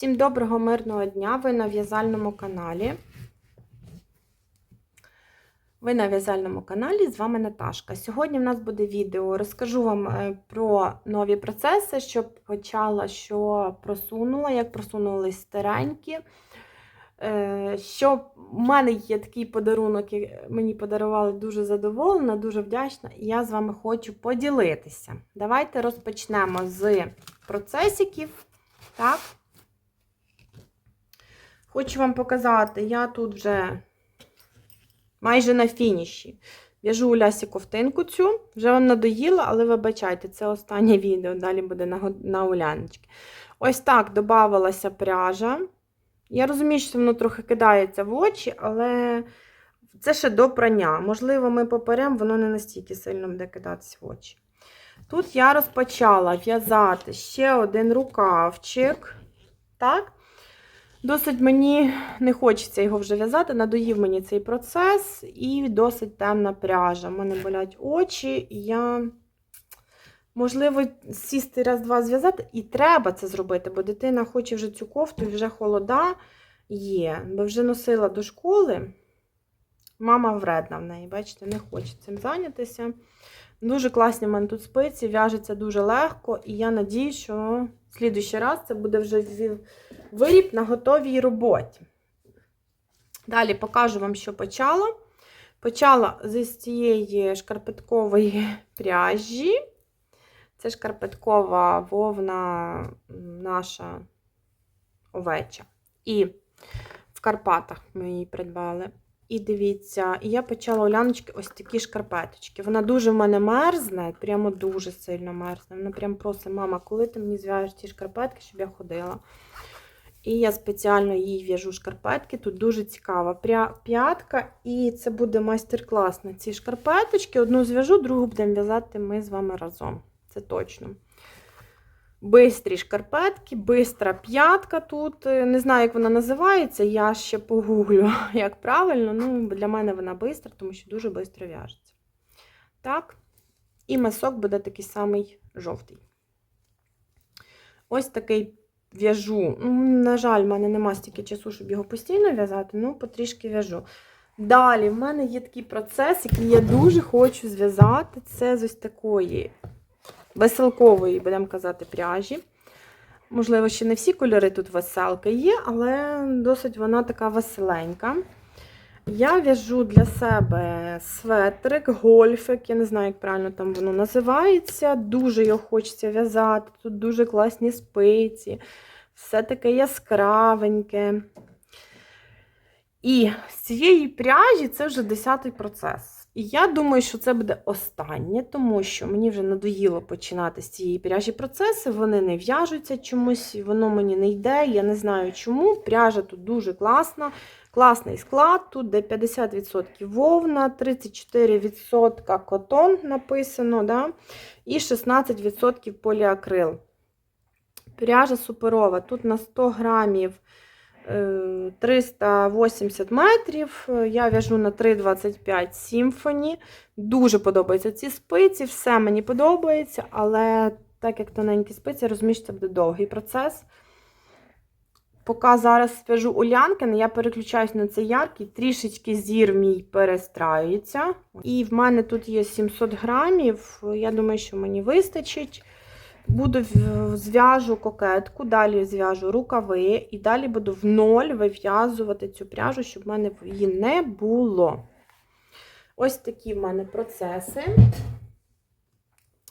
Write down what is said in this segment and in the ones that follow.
Всім доброго мирного дня! Ви на в'язальному каналі. Ви на в'язальному каналі, з вами Наташка. Сьогодні в нас буде відео. Розкажу вам е, про нові процеси, що почала, що просунула, як просунулись старенькі. Е, Що в мене є такий подарунок, який мені подарували дуже задоволена, дуже вдячна, і я з вами хочу поділитися. Давайте розпочнемо з процесиків. Так. Хочу вам показати, я тут вже майже на фініші. В'яжу у лясі ковтинку цю. Вже вам надоїла, але вибачайте, це останнє відео, далі буде на, на уляночки. Ось так додавалася пряжа. Я розумію, що воно трохи кидається в очі, але це ще до прання. Можливо, ми поперемо, воно не настільки сильно буде кидатися в очі. Тут я розпочала в'язати ще один рукавчик. Так? Досить мені не хочеться його вже в'язати, надоїв мені цей процес і досить темна пряжа. У мене болять очі, і я, можливо, сісти раз-два зв'язати, і треба це зробити, бо дитина хоче вже цю кофту, і вже холода є. Бо вже носила до школи. Мама вредна в неї, бачите, не хоче цим зайнятися. Дуже класні в мене тут спиці, в'яжеться дуже легко, і я надію, що в слідуючий раз це буде вже виріб на готовій роботі. Далі покажу вам, що почала. Почала з цієї шкарпеткової пряжі. Це шкарпеткова вовна наша овеча. І в Карпатах ми її придбали. І дивіться, і я почала у ось такі шкарпеточки. Вона дуже в мене мерзне, прямо дуже сильно мерзне. Вона прям просить, мама, коли ти мені зв'яжеш ці шкарпетки, щоб я ходила. І я спеціально їй в'яжу шкарпетки. Тут дуже цікава пря- п'ятка, і це буде майстер-клас на ці шкарпеточки. Одну зв'яжу, другу будемо в'язати ми з вами разом. Це точно. Бистрі шкарпетки, бистра п'ятка тут. Е, Не знаю, як вона називається, я ще погуглю, як правильно. Ну, для мене вона бистра, тому що дуже швидко в'яжеться. Так. І масок буде такий самий жовтий. Ось такий в'яжу. На жаль, в мене нема стільки часу, щоб його постійно в'язати, ну потрішки в'яжу. Далі, в мене є такий процес, який я дуже хочу зв'язати. Це з ось такої веселкової, будемо казати, пряжі. Можливо, ще не всі кольори тут веселки є, але досить вона така веселенька. Я в'яжу для себе светрик, гольфик, я не знаю, як правильно там воно називається. Дуже його хочеться в'язати. Тут дуже класні спиці, все таке яскравеньке. І з цієї пряжі це вже 10-й процес. І я думаю, що це буде останнє, тому що мені вже надоїло починати з цієї пряжі процеси. Вони не в'яжуться чомусь, воно мені не йде. Я не знаю чому. Пряжа тут дуже класна. Класний склад, тут де 50% вовна, 34% котон написано, да? і 16% поліакрил. Пряжа суперова. Тут на 100 грамів 380 метрів. Я в'яжу на 3,25 симфоні. Дуже подобаються ці спиці, все мені подобається, але так як тоненькі спиці, розумію, що це буде довгий процес. Поки зараз в'яжу Улянкин, я переключаюсь на цей яркий, трішечки зір мій перестраюється. І в мене тут є 700 грамів. Я думаю, що мені вистачить. Буду зв'яжу кокетку, далі зв'яжу рукави, і далі буду в ноль вив'язувати цю пряжу, щоб в мене її не було. Ось такі в мене процеси,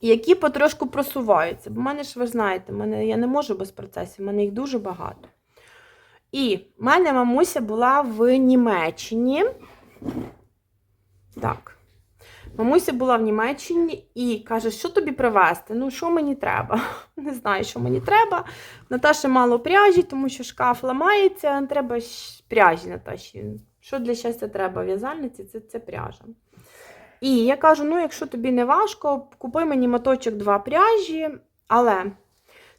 які потрошку просуваються. Бо в мене ж, ви знаєте, мене, я не можу без процесів, в мене їх дуже багато. І в мене мамуся була в Німеччині. Так. Мамуся була в Німеччині і каже, що тобі привезти? Ну, що мені треба? Не знаю, що мені треба. Наташі мало пряжі, тому що шкаф ламається, треба пряжі Наташі. Що для щастя треба в'язальниці, це, це пряжа. І я кажу: ну, якщо тобі не важко, купи мені моточок два пряжі, але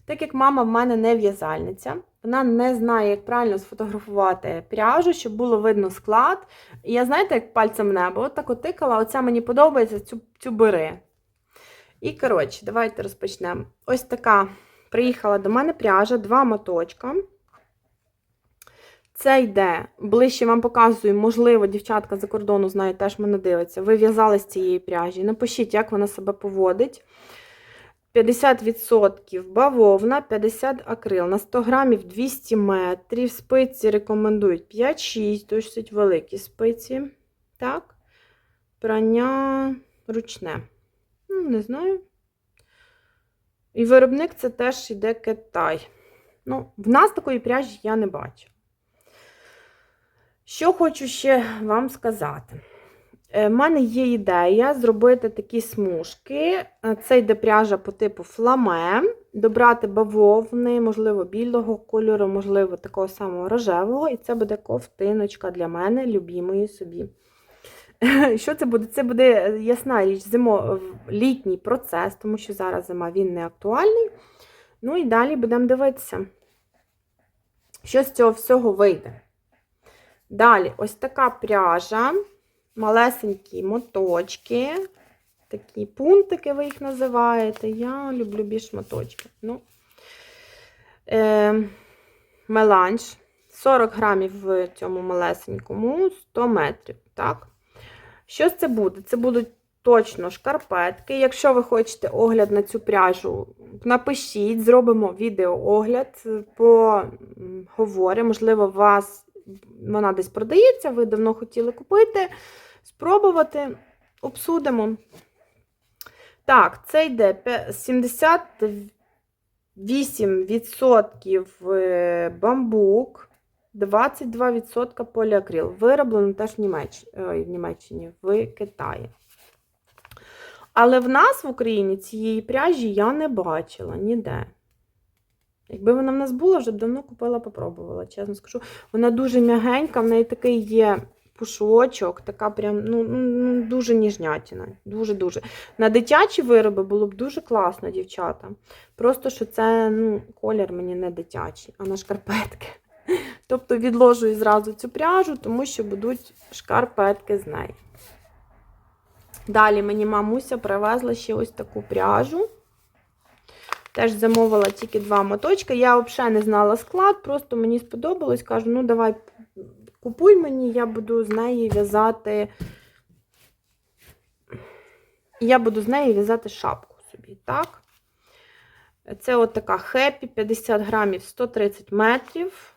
так як мама в мене не в'язальниця, вона не знає, як правильно сфотографувати пряжу, щоб було видно склад. І я, знаєте, як пальцем небо, от так от тикала, оця мені подобається, цю, цю бери. І, коротше, давайте розпочнемо. Ось така приїхала до мене пряжа, два моточка. Це йде, ближче вам показую, можливо, дівчатка за кордону знають, теж мене дивиться. Ви в'язали з цієї пряжі. Напишіть, як вона себе поводить. 50% бавовна, 50 акрил. На 100 грамів 200 метрів. Спиці рекомендують 5-6, досить великі спиці. Так. Прання ручне. Ну, не знаю. І виробник це теж йде Китай. Ну, в нас такої пряжі я не бачу. Що хочу ще вам сказати. У мене є ідея зробити такі смужки. Е, Це йде пряжа по типу фламе, добрати бавовни, можливо, білого кольору, можливо, такого самого рожевого. І це буде ковтиночка для мене, любімої собі. Що це буде? Це буде е, ясна річ, зимо, літній процес, тому що зараз зима він не актуальний. Ну і далі будемо дивитися, що з цього всього вийде. Далі, ось така пряжа, малесенькі моточки, такі пунктики, ви їх називаєте. Я люблю більш моточки. Ну, е, меланж. 40 грамів в цьому малесенькому, 100 метрів. Так? Що це буде? Це будуть точно шкарпетки. Якщо ви хочете огляд на цю пряжу, напишіть, зробимо відеоогляд, поговоримо. Можливо, вас вона десь продається, ви давно хотіли купити, спробувати, обсудимо. Так, це йде 78% е, бамбук, 22% поліакрил. Вироблено теж в Німеччині, ой, в Німеччині, в Китаї. Але в нас в Україні цієї пряжі я не бачила ніде. Якби вона в нас була, вже б давно купила, попробувала, чесно скажу. Вона дуже м'ягенька, в неї такий є пушочок, така прям ну, ну, дуже ніжнятіна. Дуже-дуже. На дитячі вироби було б дуже класно, дівчата. Просто що це ну, колір мені не дитячий, а на шкарпетки. Тобто відложую зразу цю пряжу, тому що будуть шкарпетки з неї. Далі мені мамуся привезла ще ось таку пряжу. Теж замовила тільки два моточки. Я взагалі не знала склад, просто мені сподобалось. Кажу, ну давай купуй мені, я буду з неї в'язати. Я буду з неї в'язати шапку собі, так? Це от така хеппі, 50 грамів, 130 метрів.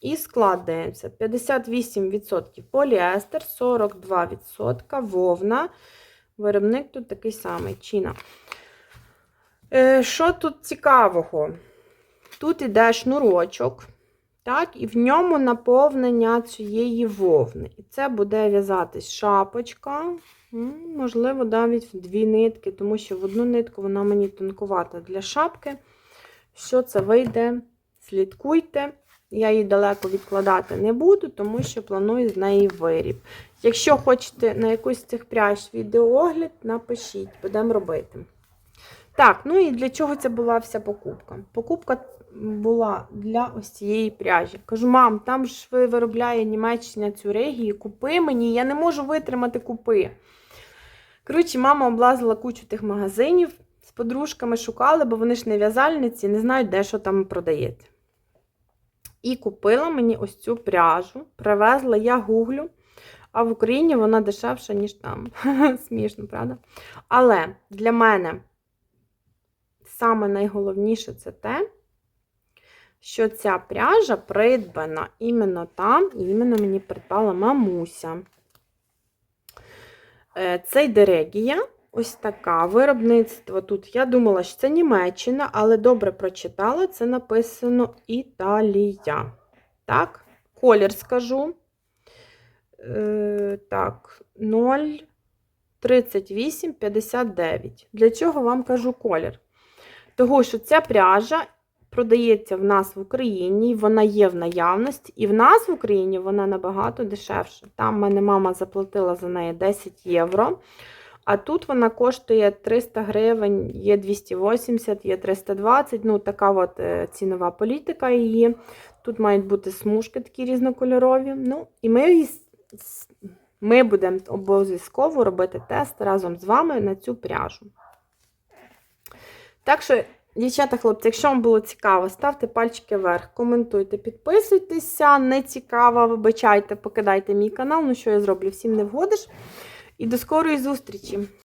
І склад дається 58% поліестер, 42% вовна. Виробник тут такий самий Чіна. Е, Що тут цікавого? Тут іде шнурочок, так, і в ньому наповнення цієї вовни. І це буде в'язатись шапочка. Можливо, навіть в дві нитки, тому що в одну нитку вона мені тонкувата для шапки. Що це вийде? Слідкуйте. Я її далеко відкладати не буду, тому що планую з неї виріб. Якщо хочете на якусь з цих пряж відеоогляд, напишіть, будемо робити. Так, ну і для чого це була вся покупка? Покупка була для ось цієї пряжі. Кажу, мам, там ж ви виробляє Німеччина цю регію, купи мені, я не можу витримати купи. Коротше, мама облазила кучу тих магазинів, з подружками шукали, бо вони ж не в'язальниці, не знають, де що там продається. І купила мені ось цю пряжу, привезла, я гуглю, а в Україні вона дешевша, ніж там. Смішно, правда? Але для мене саме найголовніше це те, що ця пряжа придбана іменно там, іменно мені придбала мамуся. Е, Це йде. Ось така виробництво тут. Я думала, що це Німеччина, але добре прочитала, це написано Італія. Так, колір скажу. Е, Так, 0,3859. Для чого вам кажу колір? Того, що ця пряжа продається в нас в Україні, вона є в наявності, і в нас в Україні вона набагато дешевша. Там в мене мама заплатила за неї 10 євро. А тут вона коштує 300 гривень, є 280, є 320. Ну, така от е, цінова політика її. Тут мають бути смужки такі різнокольорові. Ну, і ми, ми будемо обов'язково робити тест разом з вами на цю пряжу. Так що, Дівчата, хлопці, якщо вам було цікаво, ставте пальчики вверх, коментуйте, підписуйтеся. Не цікаво, вибачайте, покидайте мій канал. Ну що я зроблю? Всім не вгодиш. І до скорої зустрічі!